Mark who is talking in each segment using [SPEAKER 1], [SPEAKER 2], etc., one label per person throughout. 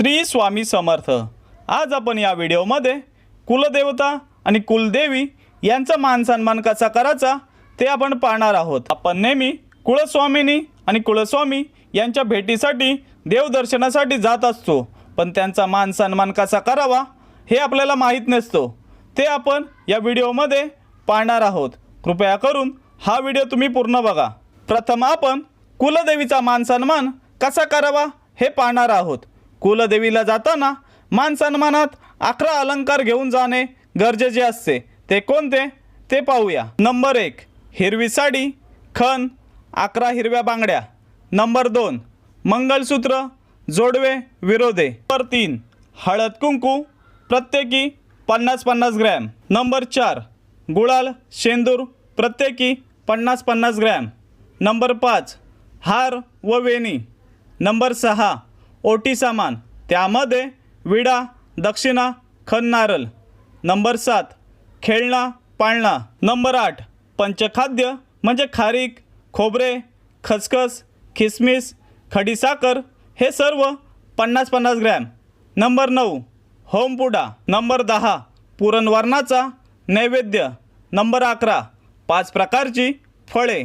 [SPEAKER 1] श्री स्वामी समर्थ. आज आपण या व्हिडिओमध्ये कुलदेवता आणि कुलदेवी यांचा मान सन्मान कसा करायचा ते आपण पाहणार आहोत. आपण नेहमी कुळस्वामिनी आणि कुळस्वामी यांच्या भेटीसाठी देवदर्शनासाठी जात असतो. पण त्यांचा मान सन्मान कसा करावा हे आपल्याला माहीत नसतो. ते आपण या व्हिडिओमध्ये पाहणार आहोत. कृपया करून हा व्हिडिओ तुम्ही पूर्ण बघा. प्रथम आपण कुलदेवीचा मान सन्मान कसा करावा हे पाहणार आहोत. कुलदेवीला जाताना मान सन्मानात अकरा अलंकार घेऊन जाणे गरजेचे असते. ते कोणते? ते पाहूया. नंबर एक हिरवी साडी खण अकरा हिरव्या बांगड्या. नंबर दोन मंगलसूत्र जोडवे विरोधे. नंबर तीन हळद कुंकू प्रत्येकी पन्नास पन्नास ग्रॅम. नंबर चार गुळाल शेंदूर प्रत्येकी पन्नास पन्नास ग्रॅम. नंबर पाच हार व वेणी. नंबर सहा ओटी सामान त्यामध्ये विडा दक्षिणा खन नारल नंबर सात खेळणा पाळणा. नंबर आठ पंचखाद्य म्हणजे खारीक खोबरे खसखस खिसमिस खडीसाखर हे सर्व पन्नास पन्नास ग्रॅम. नंबर नऊ होमपुडा नंबर दहा पुरणवर्णाचा नैवेद्य. नंबर अकरा पाच प्रकारची फळे.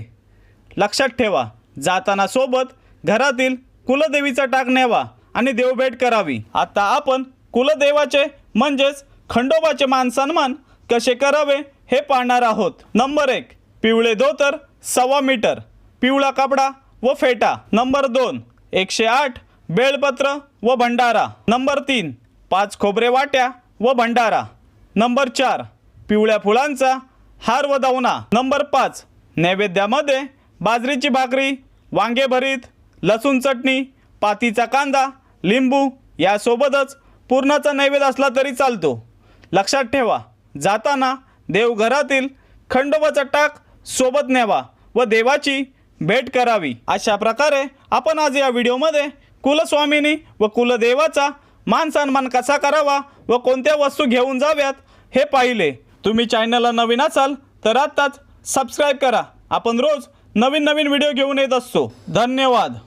[SPEAKER 1] लक्षात ठेवा जाताना सोबत घरातील कुलदेवीचा टाक न्यावा आणि देवभेट करावी. आता आपण कुलदेवाचे म्हणजेच खंडोबाचे मान सन्मान कसे करावे हे पाहणार आहोत. नंबर एक पिवळे धोतर सव्वा मीटर. पिवळा कपडा व फेटा. नंबर दोन एकशे आठ बेलपत्र व भंडारा. नंबर तीन पाच खोबरे वाट्या व भंडारा. नंबर चार पिवळ्या फुलांचा हार व दावणा नंबर पाच नैवेद्यामध्ये बाजरीची भाकरी वांगे भरीत लसूण चटणी पातीचा कांदा लिंबू यासोबतच पूर्णाचा नैवेद्य असला तरी चालतो. लक्षात ठेवा जाताना देवघरातील खंडोबाचा टाक सोबत न्यावा व देवाची भेट करावी. अशा प्रकारे आपण आज या व्हिडिओमध्ये कुलस्वामिनी व कुलदेवाचा मान सन्मान कसा करावा व कोणत्या वस्तू घेऊन जाव्यात हे पाहिले. तुम्ही चॅनलला नवीन असाल तर आत्ताच सबस्क्राईब करा. आपण रोज नवीन नवीन व्हिडिओ घेऊन येत असतो. धन्यवाद.